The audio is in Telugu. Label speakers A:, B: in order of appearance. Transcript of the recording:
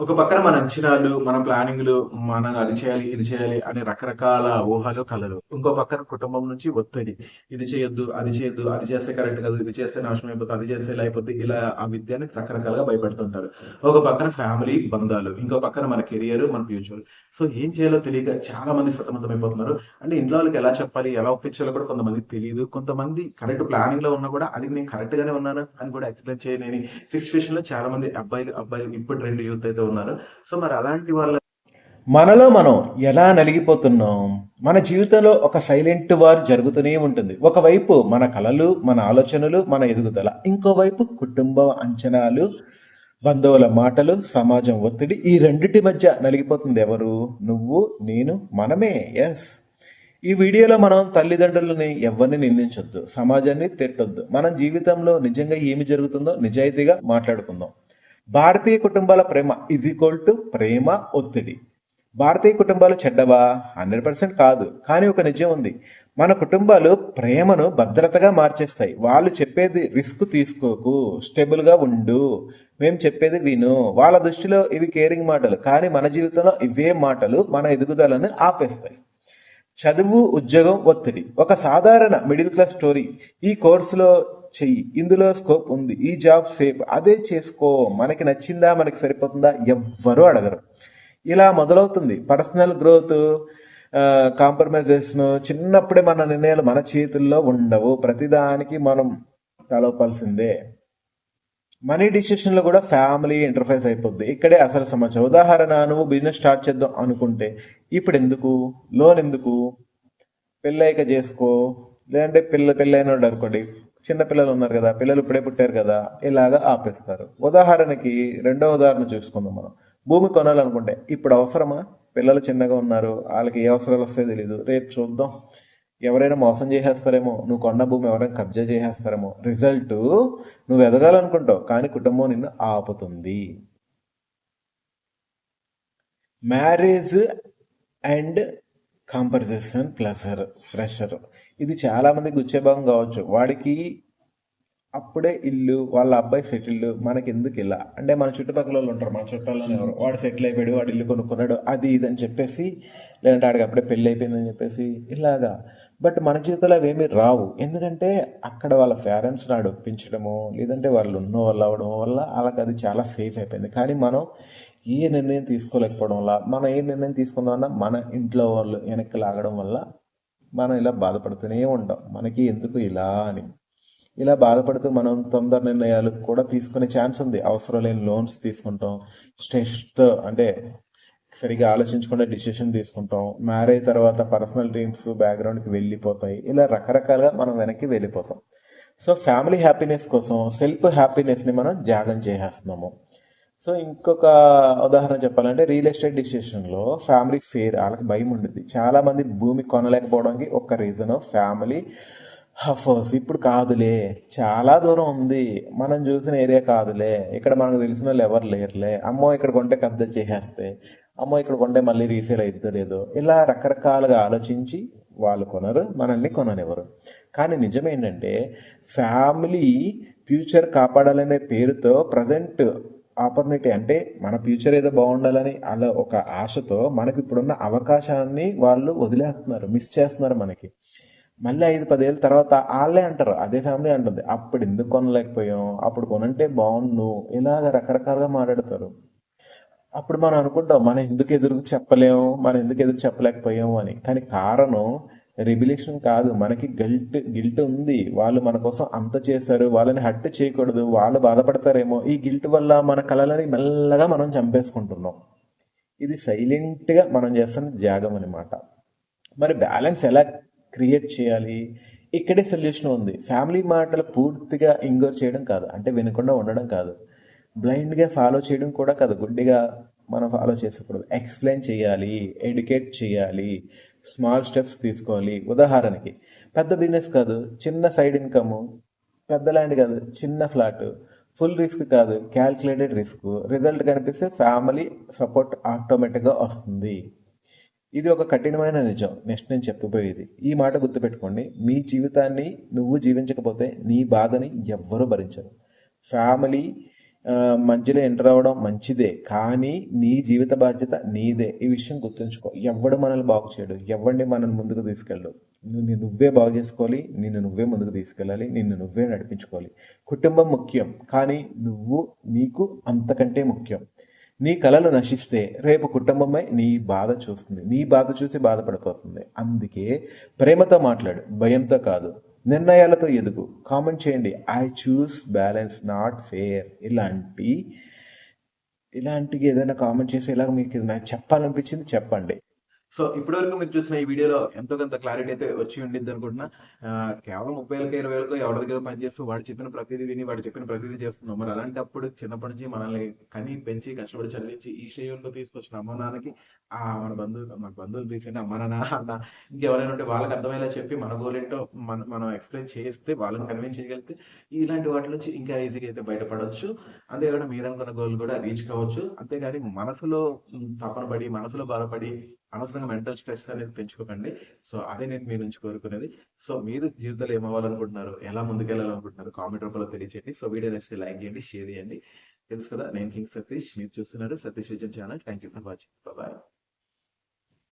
A: ఒక పక్కన మన అంచనాలు మన ప్లానింగ్లు మనం అది చేయాలి ఇది చేయాలి అనే రకరకాల ఊహలు కలలు ఇంకో పక్కన కుటుంబం నుంచి ఒత్తిడి. ఇది చేయొద్దు అది చేయొద్దు అది చేస్తే కరెక్ట్ కాదు ఇది చేస్తే నాశనం అయిపోతుంది అది చేస్తే లేకపోతే ఇలా ఆ విద్యని రకరకాలుగా భయపెడుతుంటారు. ఒక పక్కన ఫ్యామిలీ బంధాలు ఇంకో పక్కన మన కెరియర్ మన ఫ్యూచర్. సో ఏం చేయాలో తెలియక చాలా మంది సతమతమైపోతున్నారు. అంటే ఇంట్లో వాళ్ళకి ఎలా చెప్పాలి ఎలా ఒప్పించాలో కూడా కొంతమందికి తెలియదు కొంతమంది కరెక్ట్ ప్లానింగ్లో ఉన్నా కూడా అది నేను కరెక్ట్ గానే ఉన్నాను అని కూడా ఎక్స్ప్లెయిన్ చేయలేని సిచ్యువేషన్లో చాలా మంది అబ్బాయిలు అబ్బాయిలు ఇప్పుడు రెండు యూత్ అయితే ఉన్నారు. సో మరి అలాంటి వాళ్ళ
B: మనలో మనం ఎలా నలిగిపోతున్నాం? మన జీవితంలో ఒక సైలెంట్ వార్ జరుగుతూనే ఉంటుంది. ఒకవైపు మన కళలు మన ఆలోచనలు మన ఎదుగుదల ఇంకోవైపు కుటుంబ అంచనాలు బంధువుల మాటలు సమాజం ఒత్తిడి ఈ రెండిటి మధ్య నలిగిపోతుంది ఎవరు? నువ్వు నేను మనమే. ఎస్ ఈ వీడియోలో మనం తల్లిదండ్రులని ఎవరిని నిందించొద్దు సమాజాన్ని తిట్టొద్దు. మన జీవితంలో నిజంగా ఏమి జరుగుతుందో నిజాయితీగా మాట్లాడుకుందాం. భారతీయ కుటుంబాల ప్రేమ ఇజ్ ఈక్వల్ టు ప్రేమ ఒత్తిడి. భారతీయ కుటుంబాలు చెడ్డవా? హండ్రెడ్ పర్సెంట్ కాదు. కానీ ఒక నిజం ఉంది. మన కుటుంబాలు ప్రేమను భద్రతగా మార్చేస్తాయి. వాళ్ళు చెప్పేది రిస్క్ తీసుకోకు స్టేబుల్గా ఉండు. మేము చెప్పేది విను. వాళ్ళ దృష్టిలో ఇవి కేరింగ్ మాటలు. కానీ మన జీవితంలో ఇవే మాటలు మన ఎదుగుదలను ఆపేస్తాయి. చదువు ఉద్యోగం ఒత్తిడి. ఒక సాధారణ మిడిల్ క్లాస్ స్టోరీ ఈ కోర్సులో చెయ్యి. ఇందులో స్కోప్ ఉంది. ఈ జాబ్ సేఫ్ అదే చేసుకో. మనకి నచ్చిందా మనకి సరిపోతుందా ఎవ్వరూ అడగరు. ఇలా మొదలవుతుంది. పర్సనల్ గ్రోత్ కాంప్రమైజేషన్ చిన్నప్పుడే మన నిర్ణయాలు మన చేతుల్లో ఉండవు. ప్రతిదానికి మనం తలపాల్సిందే. మనీ డిసిషన్లో కూడా ఫ్యామిలీ ఇంటర్ఫేస్ అయిపోద్ది. ఇక్కడే అసలు సమస్య ఉదాహరణ నువ్వు బిజినెస్ స్టార్ట్ చేద్దాం అనుకుంటే ఇప్పుడు ఎందుకు? లోన్ ఎందుకు? పెళ్ళైక చేసుకో. లేదంటే పిల్ల పెళ్ళైన అనుకోండి. చిన్న పిల్లలు ఉన్నారు కదా పిల్లలు ఇప్పుడే పుట్టారు కదా ఇలాగా ఆపేస్తారు. ఉదాహరణకి రెండో ఉదాహరణ చూసుకుందాం మనం. భూమి కొనాలనుకుంటే ఇప్పుడు అవసరమా? పిల్లలు చిన్నగా ఉన్నారు వాళ్ళకి ఏ అవసరాలు వస్తాయో తెలీదు. రేపు చూద్దాం. ఎవరైనా మోసం చేసేస్తారేమో నువ్వు కొన్న భూమి ఎవరైనా కబ్జా చేసేస్తారేమో. రిజల్ట్ నువ్వు ఎదగాలనుకుంటావు కానీ కుటుంబం నిన్ను ఆపుతుంది. Marriage and comparison pleasure pressure ఇది చాలామందికి వచ్చే భాగం కావచ్చు. వాడికి అప్పుడే ఇల్లు వాళ్ళ అబ్బాయి సెటిల్డ్ మనకి ఎందుకు ఇలా అంటే మన చుట్టుపక్కల వాళ్ళు ఉంటారు మన చుట్టాలని ఎవరు? వాడు సెటిల్ అయిపోయాడు వాడు ఇల్లు కొనుక్కున్నాడు అది ఇది అని చెప్పేసి లేదంటే వాడికి అప్పుడే పెళ్ళి అయిపోయిందని చెప్పేసి ఇలాగా. బట్ మన జీవితంలో అవేమీ రావు. ఎందుకంటే అక్కడ వాళ్ళ పేరెంట్స్ని అడొప్పించడము లేదంటే వాళ్ళు ఉన్న వాళ్ళు అవ్వడం వల్ల వాళ్ళకి అది చాలా సేఫ్ అయిపోయింది. కానీ మనం ఏ నిర్ణయం తీసుకోలేకపోవడం వల్ల మనం ఏ నిర్ణయం తీసుకుందామన్నా మన ఇంట్లో వాళ్ళు వెనక్కి లాగడం వల్ల మనం ఇలా బాధపడుతూనే ఉంటాం. మనకి ఎందుకు ఇలా అని. ఇలా బాధపడుతూ మనం తొందర నిర్ణయాలు కూడా తీసుకునే ఛాన్స్ ఉంది. అవసరం లేని లోన్స్ తీసుకుంటాం. స్ట్రెస్తో అంటే సరిగా ఆలోచించకుండా డిసిషన్ తీసుకుంటాం. మ్యారేజ్ తర్వాత పర్సనల్ డ్రీమ్స్ బ్యాక్గ్రౌండ్కి వెళ్ళిపోతాయి. ఇలా రకరకాలుగా మనం వెనక్కి వెళ్ళిపోతాం. సో ఫ్యామిలీ హ్యాపీనెస్ కోసం సెల్ఫ్ హ్యాపీనెస్ని మనం త్యాగం చేసేస్తున్నాము. సో ఇంకొక ఉదాహరణ చెప్పాలంటే రియల్ ఎస్టేట్ డిసిషన్లో ఫ్యామిలీ ఫేర్ వాళ్ళకి భయం ఉంటుంది చాలామంది భూమి కొనలేకపోవడానికి ఒక రీజన్ ఫ్యామిలీ హఫర్స్. ఇప్పుడు కాదులే చాలా దూరం ఉంది. మనం చూసిన ఏరియా కాదులే. ఇక్కడ మనకు తెలిసిన వాళ్ళు ఎవరు లేరులే. అమ్మో ఇక్కడ కొంటే కబ్జా చేసేస్తే అమ్మో ఇక్కడ కొంటే మళ్ళీ రీసేల్ అవుతుందో లేదో. ఇలా రకరకాలుగా ఆలోచించి వాళ్ళు కొనరు మనల్ని కొననివ్వరు. కానీ నిజం ఏంటంటే ఫ్యామిలీ ఫ్యూచర్ కాపాడాలనే పేరుతో ప్రజెంట్ ఆపర్చునిటీ అంటే మన ఫ్యూచర్ ఏదో బాగుండాలని అలా ఒక ఆశతో మనకి ఇప్పుడున్న అవకాశాన్ని వాళ్ళు వదిలేస్తున్నారు మిస్ చేస్తున్నారు మనకి. మళ్ళీ ఐదు పదేళ్ళ తర్వాత వాళ్ళే అంటారు అదే ఫ్యామిలీ అంటుంది. అప్పుడు ఎందుకు కొనలేకపోయాం? అప్పుడు కొనంటే బాగుండు. ఇలాగ రకరకాలుగా మాట్లాడతారు. అప్పుడు మనం అనుకుంటాం మనం ఎందుకు ఎదురు చెప్పలేము మనం ఎందుకు ఎదురు చెప్పలేకపోయాము అని. కానీ కారణం రెబిలేషన్ కాదు. మనకి గిల్ట్ గిల్ట్ ఉంది. వాళ్ళు మన కోసం అంత చేశారు. వాళ్ళని హట్ చేయకూడదు. వాళ్ళు బాధపడతారేమో. ఈ గిల్ట్ వల్ల మన కళలని మెల్లగా మనం చంపేసుకుంటున్నాం. ఇది సైలెంట్గా మనం చేస్తున్న త్యాగం అనమాట మరి బ్యాలెన్స్ ఎలా క్రియేట్ చేయాలి? ఇక్కడే సొల్యూషన్ ఉంది. ఫ్యామిలీ మాటలు పూర్తిగా ఇంగోర్ చేయడం కాదు. అంటే వినకుండా ఉండడం కాదు. బ్లైండ్గా ఫాలో చేయడం కూడా కాదు. గుడ్డిగా మనం ఫాలో చేసుకోకూడదు. ఎక్స్ప్లెయిన్ చేయాలి. ఎడ్యుకేట్ చేయాలి. స్మాల్ స్టెప్స్ తీసుకోవాలి. ఉదాహరణకి పెద్ద బిజినెస్ కాదు చిన్న సైడ్ ఇన్కమ్ పెద్ద ల్యాండ్ కాదు చిన్న ఫ్లాట్ ఫుల్ రిస్క్ కాదు క్యాల్కులేటెడ్ రిస్క్. రిజల్ట్ కనిపిస్తే ఫ్యామిలీ సపోర్ట్ ఆటోమేటిక్గా వస్తుంది. ఇది ఒక కఠినమైన నిజం. నెక్స్ట్ నేను చెప్పబోయేది. ఈ మాట గుర్తుపెట్టుకోండి. మీ జీవితాన్ని నువ్వు జీవించకపోతే నీ బాధని ఎవ్వరూ భరించరు. ఫ్యామిలీ మధ్యలో ఎంటర్ అవ్వడం మంచిదే కానీ నీ జీవిత బాధ్యత నీదే. ఈ విషయం గుర్తుంచుకో. ఎవడు మనల్ని బాగు చేయడు. ఎవడిని మనల్ని ముందుకు తీసుకెళ్ళు నిన్ను నువ్వే బాగు చేసుకోవాలి నిన్ను నువ్వే ముందుకు తీసుకెళ్ళాలి నిన్ను నువ్వే నడిపించుకోవాలి. కుటుంబం ముఖ్యం కానీ నువ్వు నీకు అంతకంటే ముఖ్యం. నీ కళలు నశిస్తే రేపు కుటుంబమే నీ బాధ చూస్తుంది. నీ బాధ చూసి బాధపడిపోతుంది. అందుకే ప్రేమతో మాట్లాడు భయంతో కాదు. నిర్ణయాలతో ఎదుగు. కామెంట్ చేయండి. I choose balance not fear ఇలాంటి ఇలాంటివి ఏదైనా కామెంట్ చేసి ఇలాగ మీకు చెప్పాలనిపించింది చెప్పండి.
A: సో ఇప్పటివరకు మీరు చూసిన ఈ వీడియోలో ఎంతో కొంత క్లారిటీ అయితే వచ్చి ఉండింది అనుకుంటున్నా. కేవలం ముప్పై వేలకి ఇరవై వేలకు ఎవరి దగ్గర పనిచేస్తూ వాడు చెప్పిన ప్రతిదీ విని వాడు చెప్పిన ప్రతిదీ చేస్తున్నాం. మరి అలాంటప్పుడు చిన్నప్పటి నుంచి మనల్ని కని పెంచి కష్టపడి చదివించి ఈ శ్రేయంలో తీసుకొచ్చిన అమ్మ నాన్నకి ఆ మన బంధువులు మన బంధువులు తీసుకుని అమ్మ నాన్న అన్న ఇంకెవరైనా ఉంటే వాళ్ళకి అర్థమయ్యేలా చెప్పి మన గోల్ ఏంటో మన మనం ఎక్స్ప్లెయిన్ చేస్తే వాళ్ళని కన్విన్స్ చేయగలిగితే ఇలాంటి వాటి నుంచి ఇంకా ఈజీగా అయితే బయటపడవచ్చు. అంతేకాకుండా మీరు అనుకున్న గోల్ కూడా రీచ్ కావచ్చు. అంతేగాని మనసులో ఉమ్, తపన పడి మనసులో బాధపడి అనవసరంగా మెంటల్ స్ట్రెస్ అనేది పెంచుకోకండి. సో అదే నేను మీ నుంచి కోరుకునేది. సో మీరు జీవితంలో ఏమవ్వాలనుకుంటున్నారు ఎలా ముందుకెళ్ళాలనుకుంటున్నారు కామెంట్ రూపంలో తెలియచేయండి. సో వీడియో నచ్చితే లైక్ చేయండి షేర్ చేయండి. తెలుసు కదా నేను కింగ్ సతీష్ మీరు చూస్తున్నారు Satish vision channel. Thank you for watching bye